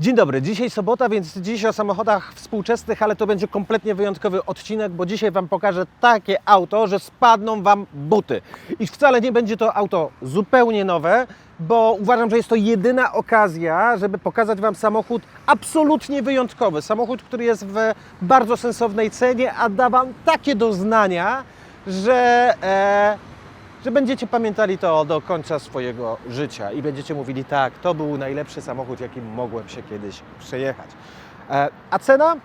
Dzień dobry, dzisiaj sobota, więc dziś o samochodach współczesnych, ale to będzie kompletnie wyjątkowy odcinek, bo dzisiaj Wam pokażę takie auto, że spadną Wam buty. I wcale nie będzie to auto zupełnie nowe, bo uważam, że jest to jedyna okazja, żeby pokazać Wam samochód absolutnie wyjątkowy. Samochód, który jest w bardzo sensownej cenie, a da Wam takie doznania, że... E, że będziecie pamiętali to do końca swojego życia i będziecie mówili tak, to był najlepszy samochód, jakim mogłem się kiedyś przejechać. E, a cena?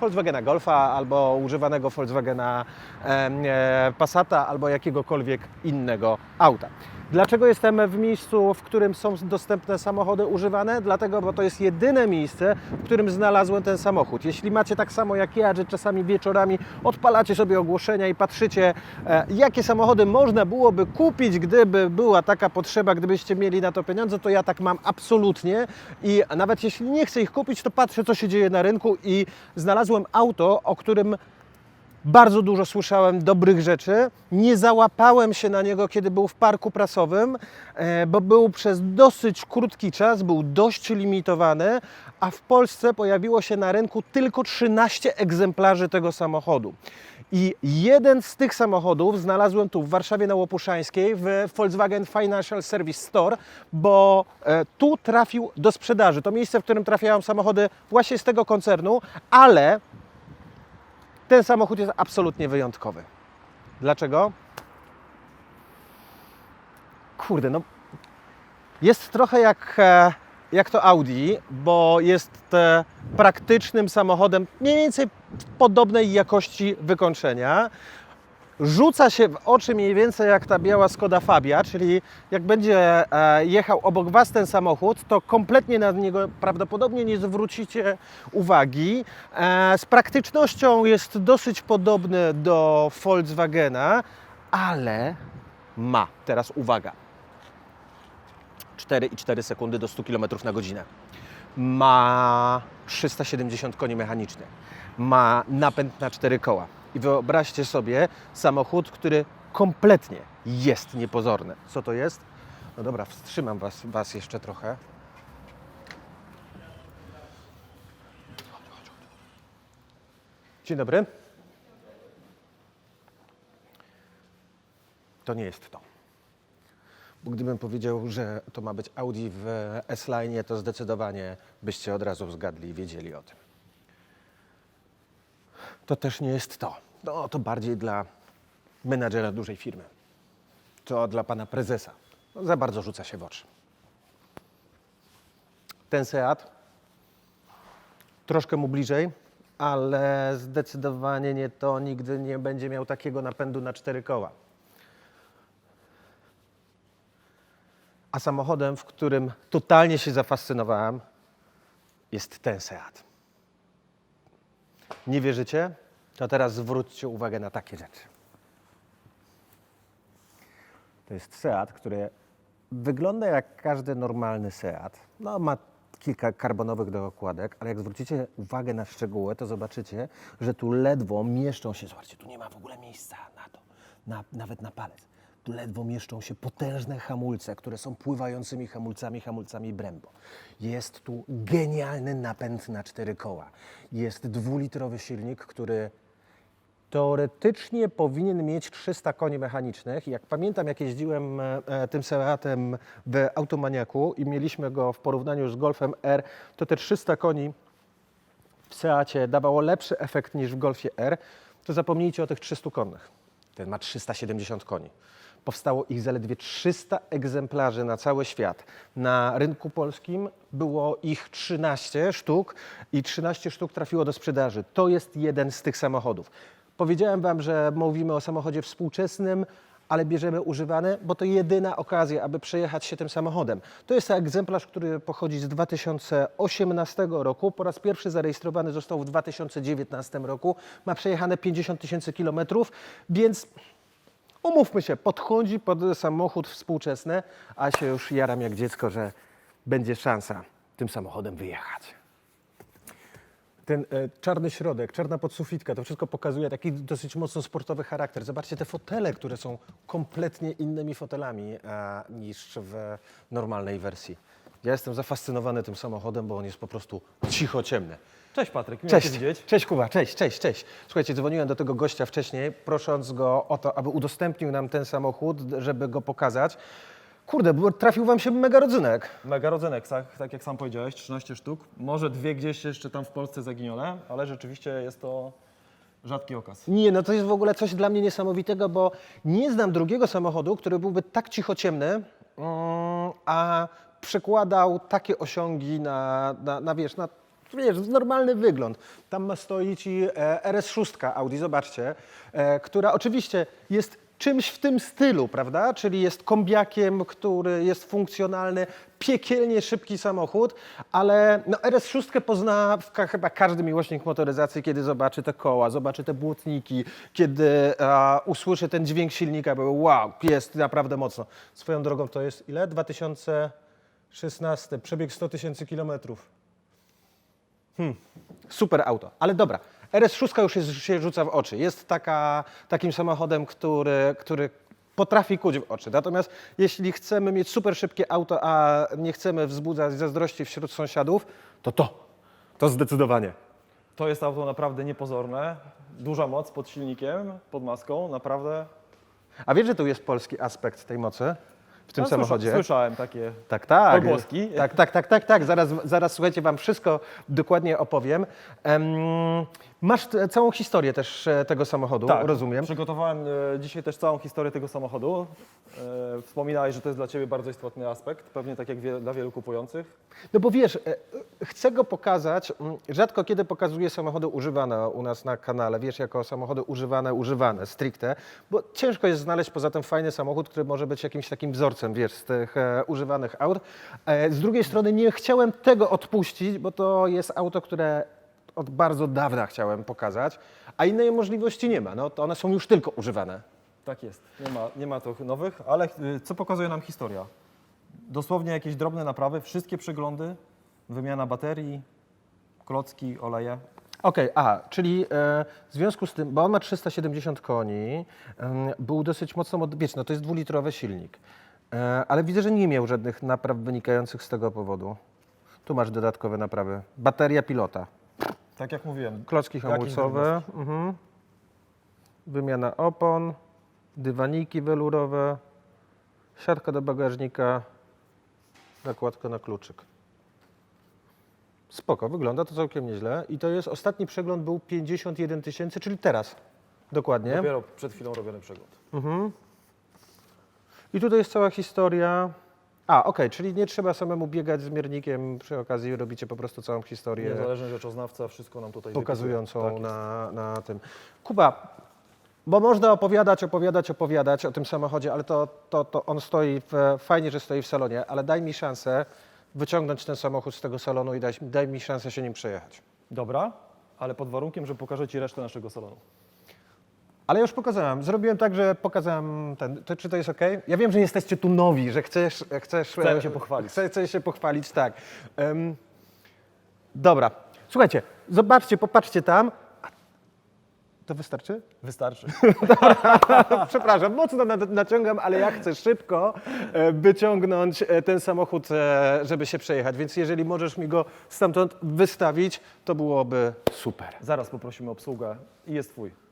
Volkswagena Golfa albo używanego Volkswagena e, Passata albo jakiegokolwiek innego auta. Dlaczego jestem w miejscu, w którym są dostępne samochody używane? Dlatego, bo to jest jedyne miejsce, w którym znalazłem ten samochód. Jeśli macie tak samo jak ja, że czasami wieczorami odpalacie sobie ogłoszenia i patrzycie, e, jakie samochody można byłoby kupić, gdyby była taka potrzeba, gdybyście mieli na to pieniądze, to ja tak mam absolutnie. I nawet jeśli nie chcę ich kupić, to patrzę, co się dzieje na rynku i znalazłem auto, o którym bardzo dużo słyszałem dobrych rzeczy. Nie załapałem się na niego, kiedy był w parku prasowym, e, bo był przez dosyć krótki czas, był dość limitowany, a w Polsce pojawiło się na rynku tylko 13 egzemplarzy tego samochodu. I jeden z tych samochodów znalazłem tu w Warszawie na Łopuszańskiej w Volkswagen Financial Service Store, bo e, tu trafił do sprzedaży. To miejsce, w którym trafiają samochody właśnie z tego koncernu, ale ten samochód jest absolutnie wyjątkowy. Dlaczego? Kurde, no jest trochę jak, e, jak to Audi, bo jest e, praktycznym samochodem mniej więcej podobnej jakości wykończenia. Rzuca się w oczy mniej więcej jak ta biała Skoda Fabia, czyli jak będzie e, jechał obok Was ten samochód, to kompletnie na niego prawdopodobnie nie zwrócicie uwagi. E, z praktycznością jest dosyć podobny do Volkswagena, ale ma, teraz uwaga, 4,4 sekundy do 100 km na godzinę. Ma 370 koni mechanicznych. Ma napęd na 4 koła. I wyobraźcie sobie samochód, który kompletnie jest niepozorny. Co to jest? No dobra, wstrzymam was, was jeszcze trochę. Dzień dobry. To nie jest to. Bo gdybym powiedział, że to ma być Audi w S-Line, to zdecydowanie byście od razu zgadli i wiedzieli o tym. To też nie jest to. No, to bardziej dla menadżera dużej firmy. To dla pana prezesa. No, za bardzo rzuca się w oczy. Ten Seat troszkę mu bliżej, ale zdecydowanie nie to. Nigdy nie będzie miał takiego napędu na cztery koła. A samochodem, w którym totalnie się zafascynowałem, jest ten Seat. Nie wierzycie? To teraz zwróćcie uwagę na takie rzeczy. To jest Seat, który wygląda jak każdy normalny Seat. No, ma kilka karbonowych dokładek, ale jak zwrócicie uwagę na szczegóły, to zobaczycie, że tu ledwo mieszczą się, zobaczcie, tu nie ma w ogóle miejsca na to, na, nawet na palec. Ledwo mieszczą się potężne hamulce, które są pływającymi hamulcami, hamulcami Brembo. Jest tu genialny napęd na cztery koła. Jest dwulitrowy silnik, który teoretycznie powinien mieć 300 koni mechanicznych. Jak pamiętam, jak jeździłem e, e, tym Seatem w Automaniaku i mieliśmy go w porównaniu z Golfem R, to te 300 koni w Seacie dawało lepszy efekt niż w Golfie R, to zapomnijcie o tych 300 konnych. Ten ma 370 koni. Powstało ich zaledwie 300 egzemplarzy na cały świat. Na rynku polskim było ich 13 sztuk i 13 sztuk trafiło do sprzedaży. To jest jeden z tych samochodów. Powiedziałem Wam, że mówimy o samochodzie współczesnym, ale bierzemy używany, bo to jedyna okazja, aby przejechać się tym samochodem. To jest egzemplarz, który pochodzi z 2018 roku. Po raz pierwszy zarejestrowany został w 2019 roku. Ma przejechane 50 tysięcy kilometrów, więc umówmy się, podchodzi pod samochód współczesny, a się już jaram jak dziecko, że będzie szansa tym samochodem wyjechać. Ten e, czarny środek, czarna podsufitka, to wszystko pokazuje taki dosyć mocno sportowy charakter. Zobaczcie te fotele, które są kompletnie innymi fotelami e, niż w normalnej wersji. Ja jestem zafascynowany tym samochodem, bo on jest po prostu cicho ciemny. Cześć Patryk, miło Cześć, Cię widzieć. cześć Kuba, cześć, cześć, cześć. Słuchajcie, dzwoniłem do tego gościa wcześniej, prosząc go o to, aby udostępnił nam ten samochód, żeby go pokazać. Kurde, bo trafił wam się mega rodzynek. Mega rodzynek, tak, tak jak sam powiedziałeś, 13 sztuk. Może dwie gdzieś jeszcze tam w Polsce zaginione, ale rzeczywiście jest to rzadki okaz. Nie, no to jest w ogóle coś dla mnie niesamowitego, bo nie znam drugiego samochodu, który byłby tak cicho ciemny, mm, a przekładał takie osiągi na, na, na wiesz, na wiesz, normalny wygląd. Tam ma stoi ci e, RS6 Audi, zobaczcie, e, która oczywiście jest czymś w tym stylu, prawda? Czyli jest kombiakiem, który jest funkcjonalny, piekielnie szybki samochód, ale no RS6 pozna chyba każdy miłośnik motoryzacji, kiedy zobaczy te koła, zobaczy te błotniki, kiedy a, usłyszy ten dźwięk silnika, bo wow, jest naprawdę mocno. Swoją drogą to jest ile? 2016, przebieg 100 tysięcy kilometrów. Super auto, ale dobra. RS6 już jest, się rzuca w oczy. Jest taka, takim samochodem, który, który potrafi kuć w oczy. Natomiast jeśli chcemy mieć super szybkie auto, a nie chcemy wzbudzać zazdrości wśród sąsiadów, to to. To zdecydowanie. To jest auto naprawdę niepozorne, duża moc pod silnikiem, pod maską, naprawdę. A wiesz, że tu jest polski aspekt tej mocy w tym No, słysza- samochodzie? Słyszałem takie. Tak, tak. Pogłoski. Tak, tak, tak, tak, tak. Zaraz, zaraz słuchajcie, Wam wszystko dokładnie opowiem. Em, masz całą historię też e, tego samochodu, rozumiem. Przygotowałem e, dzisiaj też całą historię tego samochodu. E, wspominałeś, że to jest dla Ciebie bardzo istotny aspekt, pewnie tak jak wie, dla wielu kupujących. No bo wiesz, chcę go pokazać. mm, Rzadko kiedy pokazuję samochody używane u nas na kanale, wiesz, jako samochody używane, używane, stricte, bo ciężko jest znaleźć poza tym fajny samochód, który może być jakimś takim wzorcem, wiesz, z tych używanych aut. Z drugiej strony nie chciałem tego odpuścić, bo to jest auto, które od bardzo dawna chciałem pokazać, a innej możliwości nie ma. No, to one są już tylko używane. Tak jest, nie ma, nie ma tych nowych, ale y, co pokazuje nam historia? Dosłownie jakieś drobne naprawy, wszystkie przeglądy, wymiana baterii, klocki, oleje. Okej, a, czyli e, w związku z tym, bo on ma 370 koni, em, był dosyć mocno, wiesz, no to jest dwulitrowy silnik, e, ale widzę, że nie miał żadnych napraw wynikających z tego powodu. Tu masz dodatkowe naprawy. Bateria pilota, Tak jak mówiłem, klocki hamulcowe, mhm. wymiana opon, dywaniki welurowe, siatka do bagażnika, nakładka na kluczyk. Spoko, wygląda to całkiem nieźle. I to jest, ostatni przegląd był 51 tysięcy, czyli teraz. Dokładnie. dopiero przed chwilą robiony przegląd. I tutaj jest cała historia. A, okej, czyli nie trzeba samemu biegać z miernikiem, przy okazji robicie po prostu całą historię Niezależny rzeczoznawca wszystko nam tutaj pokazującą. Tak na, na tym. Kuba, bo można opowiadać, opowiadać, opowiadać o tym samochodzie, ale to, to, to on stoi, w, fajnie, że stoi w salonie, ale daj mi szansę wyciągnąć ten samochód z tego salonu i daj, daj mi szansę się nim przejechać. jest. Dobra, ale pod warunkiem, że pokażę Ci resztę naszego salonu. Ale już pokazałem. Zrobiłem tak, że pokazałem ten. To, czy to jest ok? Ja wiem, że jesteście tu nowi, że chcesz. chcesz Chcemy e, się pochwalić. Chcę, chcę się pochwalić, tak. Em, dobra. Słuchajcie, zobaczcie, popatrzcie tam. To wystarczy? Wystarczy. Przepraszam, mocno na- naciągam, ale ja chcę szybko e, wyciągnąć e, ten samochód, e, żeby się przejechać. Więc jeżeli możesz mi go stamtąd wystawić, to byłoby super. Zaraz poprosimy obsługę i jest Twój.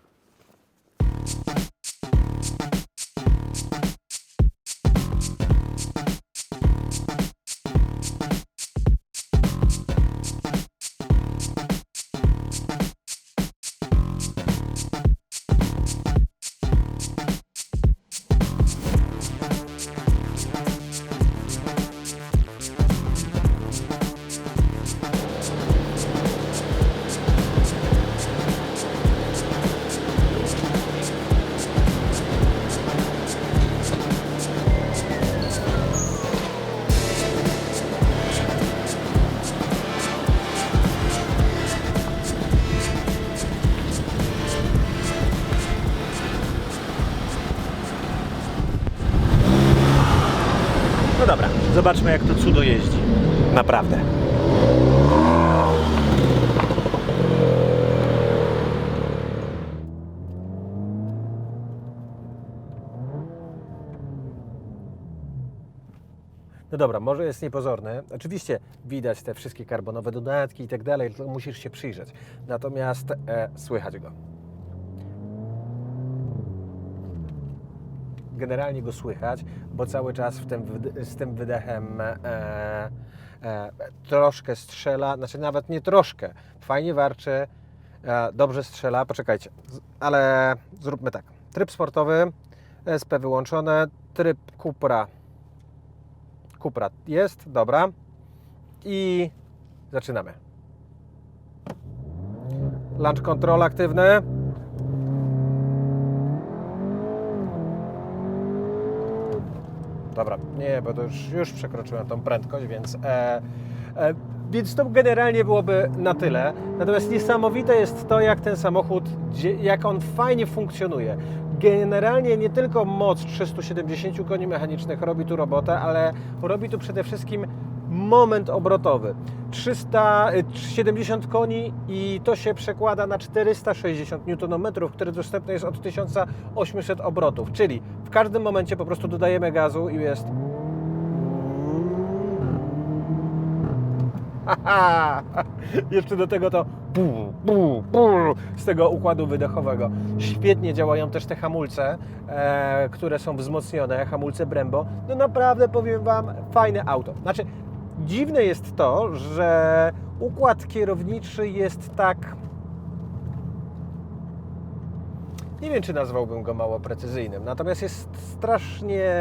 Zobaczmy jak to cudo jeździ. Naprawdę. No dobra, może jest niepozorny. Oczywiście widać te wszystkie karbonowe dodatki i tak dalej, tylko musisz się przyjrzeć. Natomiast e, słychać go. Generalnie go słychać, bo cały czas w tym, z tym wydechem e, e, troszkę strzela, znaczy nawet nie troszkę, fajnie warczy, e, dobrze strzela. Poczekajcie, ale zróbmy tak. Tryb sportowy, SP wyłączone, tryb Cupra. Cupra jest, dobra. I zaczynamy. Launch control aktywny. Dobra, nie, bo to już, już przekroczyłem tą prędkość, więc, e, e, więc to generalnie byłoby na tyle. Natomiast niesamowite jest to, jak ten samochód, jak on fajnie funkcjonuje. Generalnie nie tylko moc 370 koni mechanicznych robi tu robotę, ale robi tu przede wszystkim moment obrotowy. 370 koni i to się przekłada na 460 Nm, które dostępne jest od 1800 obrotów, czyli w każdym momencie po prostu dodajemy gazu i jest Haha! Jeszcze do tego to z tego układu wydechowego. Świetnie działają też te hamulce, e, które są wzmocnione, hamulce Brembo. No naprawdę powiem Wam, fajne auto. Znaczy, dziwne jest to, że układ kierowniczy jest tak nie wiem, czy nazwałbym go mało precyzyjnym, natomiast jest strasznie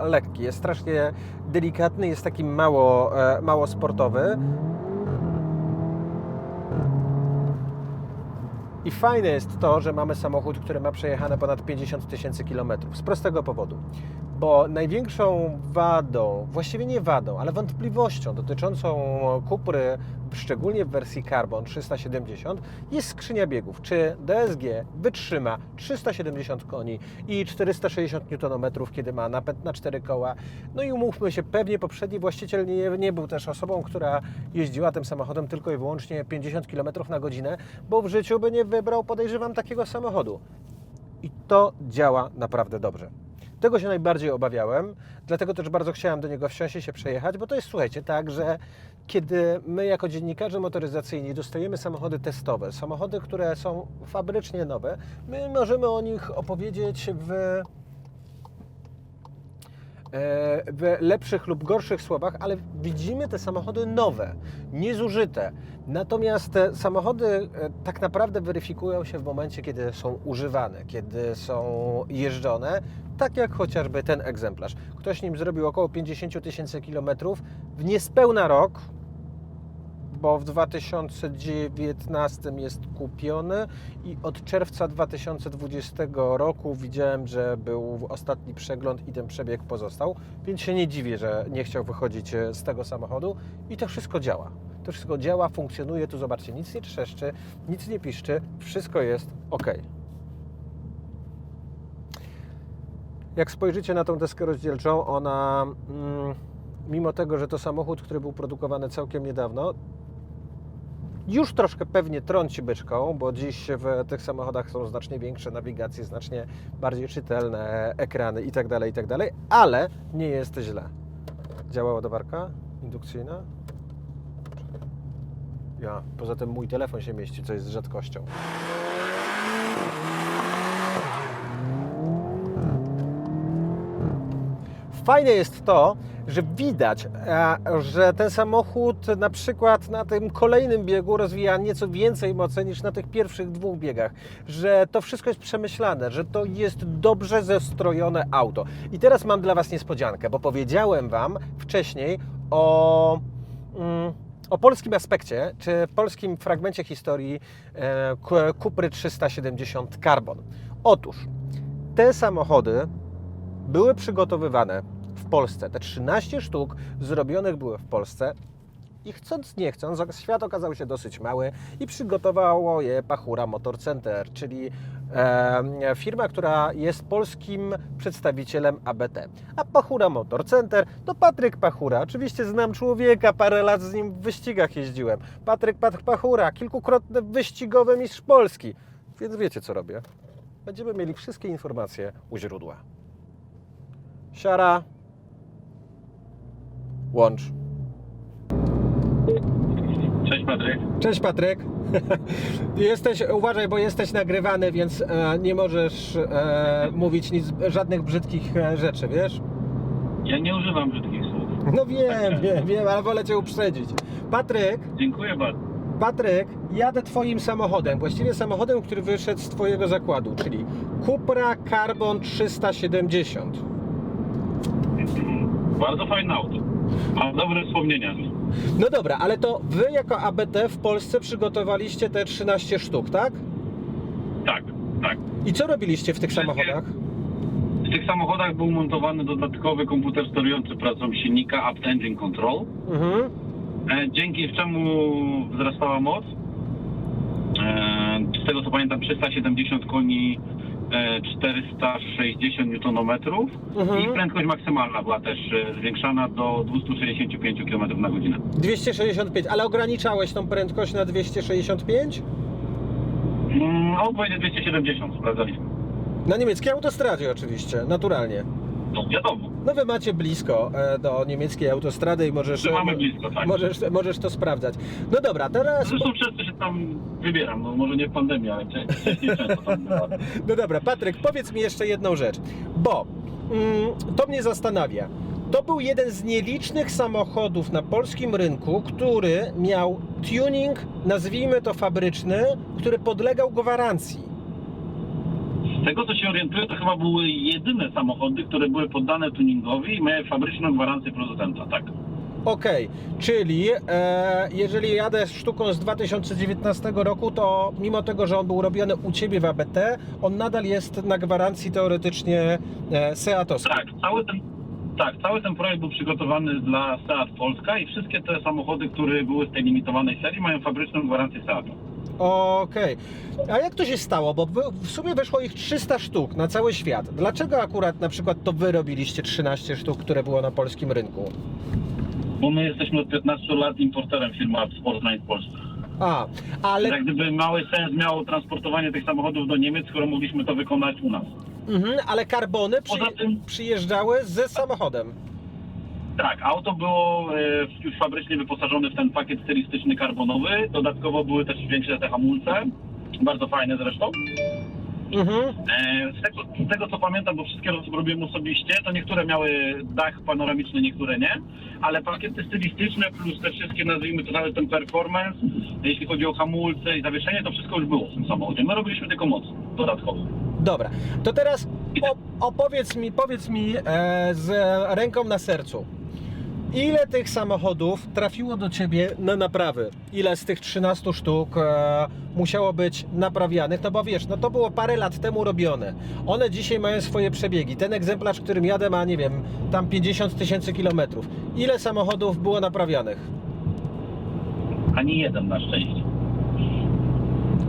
lekki, jest strasznie delikatny, jest taki mało, e, mało sportowy. I fajne jest to, że mamy samochód, który ma przejechane ponad 50 tysięcy kilometrów. Z prostego powodu. Bo największą wadą, właściwie nie wadą, ale wątpliwością dotyczącą Cupry, szczególnie w wersji Carbon 370, jest skrzynia biegów. Czy DSG wytrzyma 370 koni i 460 Nm, kiedy ma napęd na 4 koła? No i umówmy się, pewnie poprzedni właściciel nie, nie był też osobą, która jeździła tym samochodem tylko i wyłącznie 50 km na godzinę, bo w życiu by nie wybrał, podejrzewam, takiego samochodu. I to działa naprawdę dobrze. Tego się najbardziej obawiałem, dlatego też bardzo chciałem do niego wsiąść i się przejechać, bo to jest, słuchajcie, tak, że kiedy my jako dziennikarze motoryzacyjni dostajemy samochody testowe, samochody, które są fabrycznie nowe, my możemy o nich opowiedzieć w w lepszych lub gorszych słowach, ale widzimy te samochody nowe, niezużyte. Natomiast te samochody e, tak naprawdę weryfikują się w momencie, kiedy są używane, kiedy są jeżdżone, tak jak chociażby ten egzemplarz. Ktoś nim zrobił około 50 tysięcy kilometrów w niespełna rok, bo w 2019 jest kupiony i od czerwca 2020 roku widziałem, że był ostatni przegląd i ten przebieg pozostał, więc się nie dziwię, że nie chciał wychodzić e, z tego samochodu i to wszystko działa. To wszystko działa, funkcjonuje, tu zobaczcie, nic nie trzeszczy, nic nie piszczy, wszystko jest ok. Jak spojrzycie na tą deskę rozdzielczą, ona, mm, mimo tego, że to samochód, który był produkowany całkiem niedawno, już troszkę pewnie trąci byczką, bo dziś w tych samochodach są znacznie większe nawigacje, znacznie bardziej czytelne ekrany itd., itd., ale nie jest źle. Działa ładowarka indukcyjna? Ja, poza tym mój telefon się mieści, co jest rzadkością. Fajne jest to, że widać, że ten samochód na przykład na tym kolejnym biegu rozwija nieco więcej mocy niż na tych pierwszych dwóch biegach, że to wszystko jest przemyślane, że to jest dobrze zestrojone auto. I teraz mam dla Was niespodziankę, bo powiedziałem Wam wcześniej o. Mm, o polskim aspekcie, czy polskim fragmencie historii e, Ku- Cupry 370 Carbon. Otóż te samochody były przygotowywane w Polsce. Te 13 sztuk zrobionych były w Polsce i chcąc nie chcąc, świat okazał się dosyć mały i przygotowało je Pachura Motor Center, czyli e, firma, która jest polskim przedstawicielem ABT. A Pachura Motor Center to Patryk Pachura. Oczywiście znam człowieka, parę lat z nim w wyścigach jeździłem. Patryk Pat- Pachura, kilkukrotny wyścigowy mistrz Polski. Więc wiecie co robię. Będziemy mieli wszystkie informacje u źródła. Siara. Łącz. Cześć Patryk. Cześć Patryk. Jesteś, uważaj, bo jesteś nagrywany, więc e, nie możesz e, mówić nic, żadnych brzydkich e, rzeczy, wiesz? Ja nie używam brzydkich słów. No wiem, wiem, wiem, ale wolę Cię uprzedzić. Patryk, Dziękuję bardzo. Patryk, jadę Twoim samochodem, właściwie samochodem, który wyszedł z Twojego zakładu, czyli Cupra Carbon 370. Bardzo fajne auto. Mam dobre wspomnienia. No dobra, ale to Wy jako ABT w Polsce przygotowaliście te 13 sztuk, tak? Tak, tak. I co robiliście w tych Wszystkie- samochodach? W tych samochodach był montowany dodatkowy komputer sterujący pracą silnika Up Engine Control, Mhm. e, dzięki czemu wzrastała moc. E, z tego co pamiętam 370 koni, 460 Nm Mhm. i prędkość maksymalna była też e, zwiększana do 265 km na godzinę. 265, ale ograniczałeś tą prędkość na 265? Mm, powiedzie 270, sprawdzaliśmy. Na niemieckiej autostradzie oczywiście, naturalnie. No wiadomo. No wy macie blisko e, do niemieckiej autostrady i możesz, My mamy blisko, tak. możesz, możesz to sprawdzać. No dobra, teraz... Zresztą często się tam wybieram, no może nie w pandemii, ale cze- wcześniej często tam bywa. No dobra, Patryk, powiedz mi jeszcze jedną rzecz, bo mm, to mnie zastanawia. To był jeden z nielicznych samochodów na polskim rynku, który miał tuning, nazwijmy to fabryczny, który podlegał gwarancji. Z tego co się orientuję, to chyba były jedyne samochody, które były poddane tuningowi i miały fabryczną gwarancję producenta, tak. Okej, czyli e, jeżeli jadę sztuką z 2019 roku, to mimo tego, że on był robiony u Ciebie w ABT, on nadal jest na gwarancji teoretycznie e, Seatowskiej. Tak, cały ten, tak, cały ten projekt był przygotowany dla Seat Polska i wszystkie te samochody, które były z tej limitowanej serii mają fabryczną gwarancję Seatu. Okej. A jak to się stało? Bo wy- w sumie wyszło ich 300 sztuk na cały świat. Dlaczego akurat na przykład to Wy robiliście 13 sztuk, które było na polskim rynku? Bo my jesteśmy od 15 lat importerem firmy Sportline w Polsce. A, ale... Jak gdyby mały sens miało transportowanie tych samochodów do Niemiec, skoro mogliśmy to wykonać u nas. Mhm, ale karbony przy, Poza tym- przyjeżdżały ze samochodem. Tak, auto było e, już fabrycznie wyposażone w ten pakiet stylistyczny karbonowy. Dodatkowo były też większe te hamulce, bardzo fajne zresztą. Mhm. E, z, tego, z tego co pamiętam, bo wszystkie robiłem osobiście, to niektóre miały dach panoramiczny, niektóre nie, ale pakiety stylistyczne plus te wszystkie, nazwijmy to nawet ten performance, jeśli chodzi o hamulce i zawieszenie, to wszystko już było w tym samochodzie. My robiliśmy tylko moc dodatkową. Dobra, to teraz o, opowiedz mi, powiedz mi e, z ręką na sercu. Ile tych samochodów trafiło do Ciebie na naprawy? Ile z tych 13 sztuk e, musiało być naprawianych? No bo wiesz, no to było parę lat temu robione. One dzisiaj mają swoje przebiegi. Ten egzemplarz, którym jadę ma, nie wiem, tam 50 tysięcy kilometrów. Ile samochodów było naprawianych? Ani jeden na szczęście.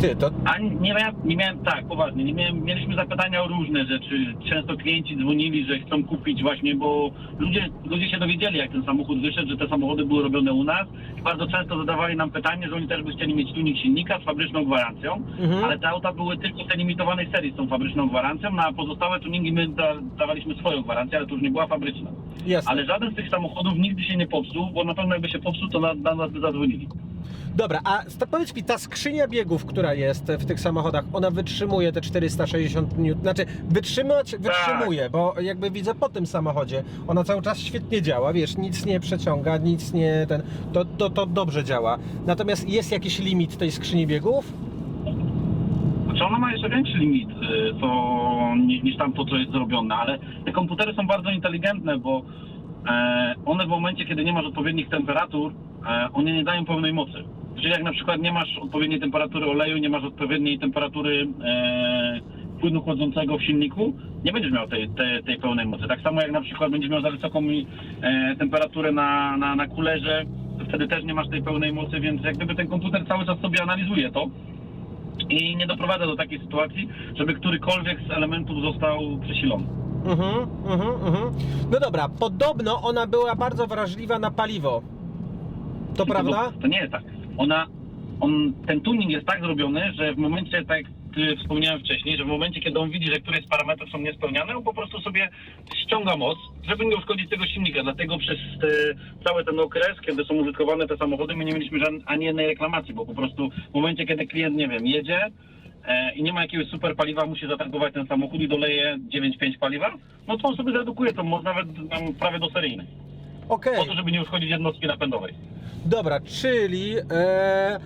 Ty, to A nie miałem, nie miałem, tak, poważnie, nie miałem, mieliśmy zapytania o różne rzeczy. Często klienci dzwonili, że chcą kupić właśnie, bo ludzie, ludzie się dowiedzieli, jak ten samochód wyszedł, że te samochody były robione u nas. Bardzo często zadawali nam pytanie, że oni też by chcieli mieć tunik silnika z fabryczną gwarancją, Mhm. ale te auta były tylko w tej limitowanej serii z tą fabryczną gwarancją, no a pozostałe tuningi my da, dawaliśmy swoją gwarancję, ale to już nie była fabryczna. jasne. Ale żaden z tych samochodów nigdy się nie popsuł, bo na pewno jakby się popsuł, to na, na nas by zadzwonili. Dobra, a powiedz mi, ta skrzynia biegów, która jest w tych samochodach, ona wytrzymuje te 460 N? Znaczy, wytrzymać wytrzymuje, bo jakby widzę po tym samochodzie, ona cały czas świetnie działa, wiesz, nic nie przeciąga, nic nie ten, to, to, to dobrze działa. Natomiast jest jakiś limit tej skrzyni biegów? Znaczy ona ma jeszcze większy limit y, to, ni- niż tam to, co jest zrobione, ale te komputery są bardzo inteligentne, bo e, one w momencie, kiedy nie masz odpowiednich temperatur, one nie dają pełnej mocy. Czyli jak na przykład nie masz odpowiedniej temperatury oleju, nie masz odpowiedniej temperatury e, płynu chłodzącego w silniku, nie będziesz miał tej, tej, tej pełnej mocy. Tak samo jak na przykład będziesz miał za wysoką e, temperaturę na, na, na kulerze, to wtedy też nie masz tej pełnej mocy, więc jak gdyby ten komputer cały czas sobie analizuje to i nie doprowadza do takiej sytuacji, żeby którykolwiek z elementów został przesilony. Mhm, mhm, mhm. No dobra, podobno ona była bardzo wrażliwa na paliwo. To prawda? To nie jest tak. Ona, on, ten tuning jest tak zrobiony, że w momencie, tak jak wspomniałem wcześniej, że w momencie, kiedy on widzi, że któreś z parametrów są niespełniane, on po prostu sobie ściąga moc, żeby nie uszkodzić tego silnika. Dlatego przez te, cały ten okres, kiedy są użytkowane te samochody, my nie mieliśmy żadnej, ani jednej reklamacji, bo po prostu w momencie, kiedy klient, nie wiem, jedzie e, i nie ma jakiegoś super paliwa, musi zatankować ten samochód i doleje 9,5 paliwa, no to on sobie zredukuje tą moc nawet prawie do seryjnej. Okej, Po to, żeby nie uszkodzić jednostki napędowej. dobra, czyli e,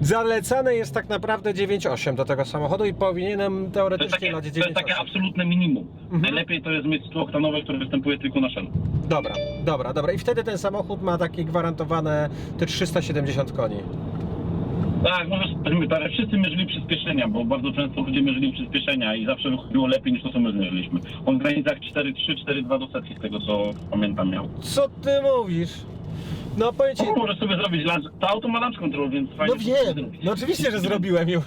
zalecane jest tak naprawdę 9,8 do tego samochodu i powinienem To jest teoretycznie takie, to jest takie 9,8. absolutne minimum. Mhm. Najlepiej to jest mieć 100-oktanowe, które występuje tylko na Shellu. Dobra, dobra, dobra. I wtedy ten samochód ma takie gwarantowane te 370 koni. Tak, możesz, tak, wszyscy mierzyli przyspieszenia, bo bardzo często ludzie mierzyli przyspieszenia i zawsze wychodziło lepiej niż to, co my zmierzyliśmy. On w granicach 4,3, 4,2 do setki, z tego co pamiętam miał. Co ty mówisz? No powiem ci, No, możesz sobie zrobić lunch, to auto ma lunch control, więc no fajnie. wiem, no oczywiście, że zrobiłem już.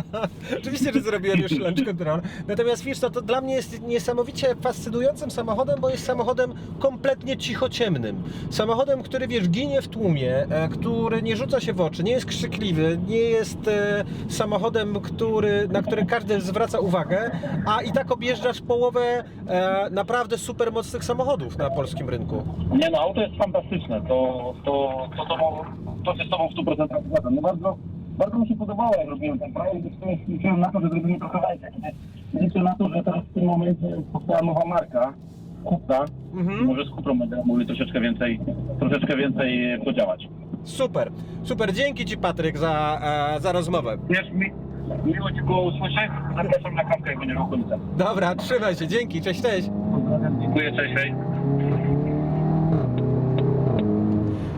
oczywiście, że zrobiłem już lunch control. Natomiast wiesz co, to dla mnie jest niesamowicie fascynującym samochodem, bo jest samochodem kompletnie cichociemnym. Samochodem, który wiesz, ginie w tłumie, e, który nie rzuca się w oczy, nie jest krzykliwy, nie jest e, samochodem, który, na który każdy zwraca uwagę, a i tak objeżdżasz połowę e, naprawdę super mocnych samochodów na polskim rynku. Nie no, auto jest fantastyczne, to, to, to, to, to się z tobą w 100% zgadzam. No bardzo, bardzo mi się podobało, jak robiłem ten projekt i liczyłem na to, że zrobimy trochę więcej. Liczę na to, że teraz w tym momencie powstała nowa marka, Kupra, Mhm. może z Kuprą będziemy mogli troszeczkę więcej, troszeczkę więcej podziałać. Super, super. Dzięki Ci Patryk za, e, za rozmowę. Wiesz, mi, miło Cię było usłyszeć, zapraszam na kawkę, jak będziesz w okolicy. Dobra, trzymaj się, dzięki, cześć, cześć. Dziękuję, cześć, hej.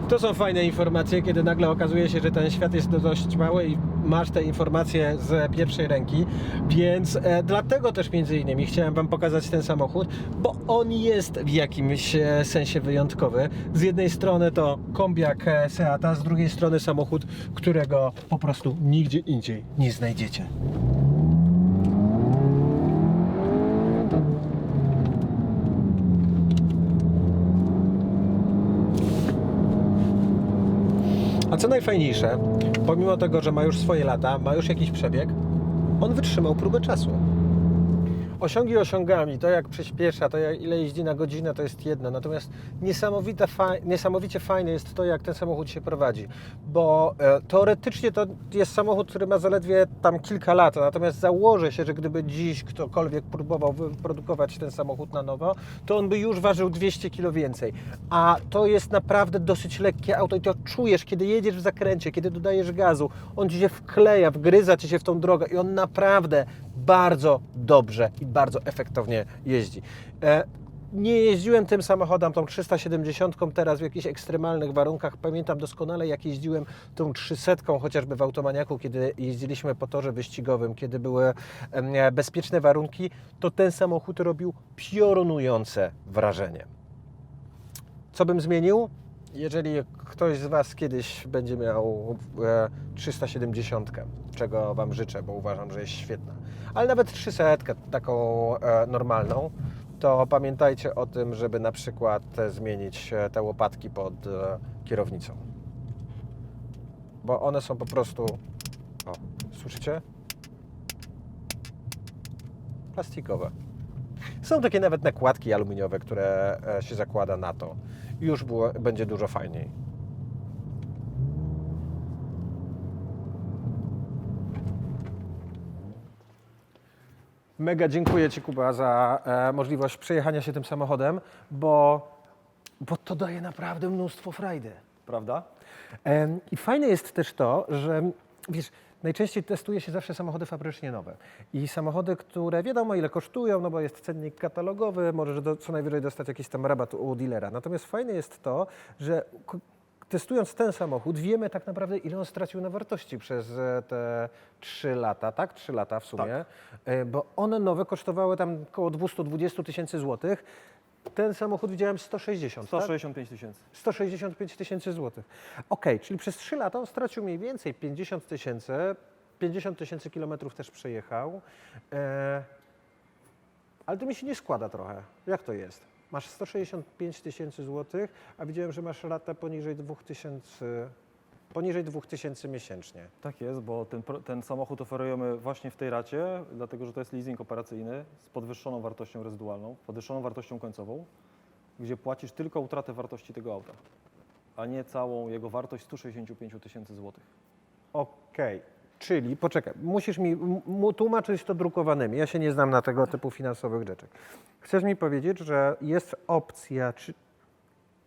To są fajne informacje, kiedy nagle okazuje się, że ten świat jest dość mały i masz te informacje z pierwszej ręki, więc e, dlatego też między innymi chciałem Wam pokazać ten samochód, bo on jest w jakimś e, sensie wyjątkowy. Z jednej strony to kombiak e, Seata, z drugiej strony samochód, którego po prostu nigdzie indziej nie znajdziecie. A co najfajniejsze, pomimo tego, że ma już swoje lata, ma już jakiś przebieg, on wytrzymał próbę czasu. Osiągi osiągami, to jak przyspiesza, to ile jeździ na godzinę, to jest jedno. Natomiast niesamowite, niesamowicie fajne jest to, jak ten samochód się prowadzi. Bo e, teoretycznie to jest samochód, który ma zaledwie tam kilka lat. Natomiast założę się, że gdyby dziś ktokolwiek próbował wyprodukować ten samochód na nowo, to on by już ważył 200 kg więcej. A to jest naprawdę dosyć lekkie auto i to czujesz, kiedy jedziesz w zakręcie, kiedy dodajesz gazu, on ci się wkleja, wgryza ci się w tą drogę i on naprawdę bardzo dobrze bardzo efektownie jeździ. E, nie jeździłem tym samochodem, tą 370 teraz w jakichś ekstremalnych warunkach. Pamiętam doskonale, jak jeździłem tą 300 chociażby w Automaniaku, kiedy jeździliśmy po torze wyścigowym, kiedy były bezpieczne warunki, to ten samochód robił piorunujące wrażenie. Co bym zmienił? Jeżeli ktoś z Was kiedyś będzie miał e, 370, czego Wam życzę, bo uważam, że jest świetna, ale nawet 300, taką e, normalną, to pamiętajcie o tym, żeby na przykład e, zmienić e, te łopatki pod e, kierownicą. Bo one są po prostu. O, słyszycie? Plastikowe. Są takie nawet nakładki aluminiowe, które e, się zakłada na to. Już było, będzie dużo fajniej. Mega dziękuję Ci, Kuba, za e, możliwość przejechania się tym samochodem, bo, bo to daje naprawdę mnóstwo frajdy. Prawda? Em, I fajne jest też to, że wiesz, najczęściej testuje się zawsze samochody fabrycznie nowe. I samochody, które wiadomo ile kosztują, no bo jest cennik katalogowy, możesz do, co najwyżej dostać jakiś tam rabat u dealera. Natomiast fajne jest to, że testując ten samochód, wiemy tak naprawdę, ile on stracił na wartości przez e, te 3 lata, tak? 3 lata w sumie. E, Bo one nowe kosztowały tam około 220 tysięcy złotych. Ten samochód widziałem 160, tak? 165 tysięcy. 165 tysięcy złotych. Okej, czyli przez 3 lata on stracił mniej więcej 50 tysięcy, 50 tysięcy kilometrów też przejechał. E, ale to mi się nie składa trochę. Jak to jest? Masz 165 tysięcy złotych, a widziałem, że masz ratę poniżej 2000 Poniżej 2000 miesięcznie. Tak jest, bo ten, pro- ten samochód oferujemy właśnie w tej racie, dlatego że to jest leasing operacyjny z podwyższoną wartością rezydualną, podwyższoną wartością końcową, gdzie płacisz tylko utratę wartości tego auta, a nie całą jego wartość 165 000 tysięcy złotych. Okej. Czyli, poczekaj, musisz mi m- mu tłumaczyć to drukowanymi. Ja się nie znam na tego typu finansowych rzeczach. Chcesz mi powiedzieć, że jest opcja, czy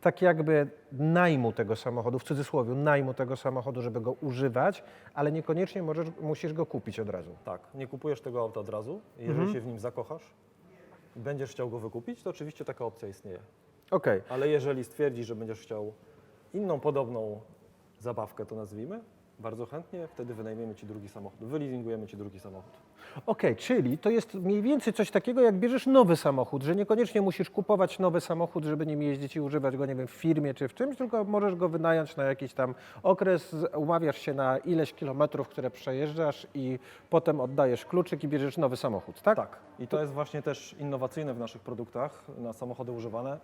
tak jakby najmu tego samochodu, w cudzysłowie, najmu tego samochodu, żeby go używać, ale niekoniecznie możesz, musisz go kupić od razu. Tak, nie kupujesz tego auta od razu, jeżeli się w nim zakochasz i będziesz chciał go wykupić, to oczywiście taka opcja istnieje. Okej. Ale jeżeli stwierdzisz, że będziesz chciał inną podobną zabawkę, to nazwijmy, bardzo chętnie wtedy wynajmiemy Ci drugi samochód, wyleasingujemy Ci drugi samochód. Okej, czyli to jest mniej więcej coś takiego, jak bierzesz nowy samochód, że niekoniecznie musisz kupować nowy samochód, żeby nim jeździć i używać go, nie wiem, w firmie czy w czymś, tylko możesz go wynająć na jakiś tam okres, z- umawiasz się na ileś kilometrów, które przejeżdżasz i potem oddajesz kluczyk i bierzesz nowy samochód, tak? Tak. I to jest właśnie też innowacyjne w naszych produktach na samochody używane,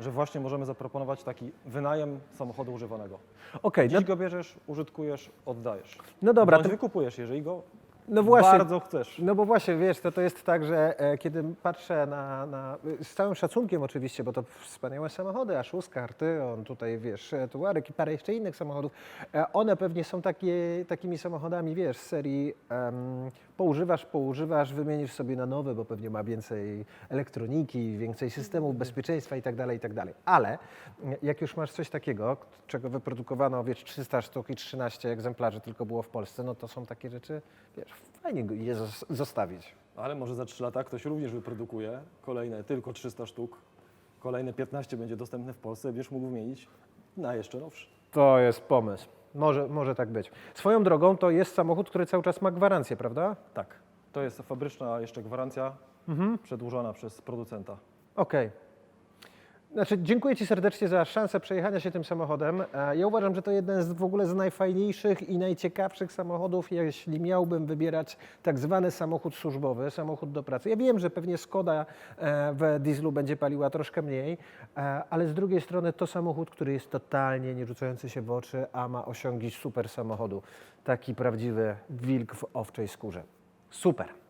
że właśnie możemy zaproponować taki wynajem samochodu używanego. Okej, no, Dziś go bierzesz, użytkujesz, oddajesz. no dobra, Bądź to, wykupujesz, jeżeli go no właśnie, bardzo chcesz. No bo właśnie, wiesz, to, to jest tak, że e, kiedy patrzę na, na, z całym szacunkiem oczywiście, bo to wspaniałe samochody, A6, Arteon, tutaj wiesz, e, Tuareg i parę jeszcze innych samochodów, e, one pewnie są takie, takimi samochodami, wiesz, z serii em, poużywasz, poużywasz, wymienisz sobie na nowe, bo pewnie ma więcej elektroniki, więcej systemów bezpieczeństwa i tak dalej, i tak dalej. Ale jak już masz coś takiego, czego wyprodukowano, wiesz, 300 sztuk i 13 egzemplarzy tylko było w Polsce, no to są takie rzeczy, wiesz, fajnie go- je zos- zostawić. Ale może za 3 lata ktoś również wyprodukuje kolejne tylko 300 sztuk, kolejne 15 będzie dostępne w Polsce, będziesz mógł wymienić na jeszcze nowszy. To jest pomysł. Może, może tak być. Swoją drogą to jest samochód, który cały czas ma gwarancję, prawda? Tak, to jest fabryczna jeszcze gwarancja przedłużona przez producenta. Okej. Znaczy, dziękuję Ci serdecznie za szansę przejechania się tym samochodem. E, Ja uważam, że to jeden z w ogóle z najfajniejszych i najciekawszych samochodów, jeśli miałbym wybierać tak zwany samochód służbowy, samochód do pracy. Ja wiem, że pewnie Skoda e, w dieslu będzie paliła troszkę mniej, e, ale z drugiej strony to samochód, który jest totalnie nie rzucający się w oczy, a ma osiągi super samochodu. Taki prawdziwy wilk w owczej skórze. Super.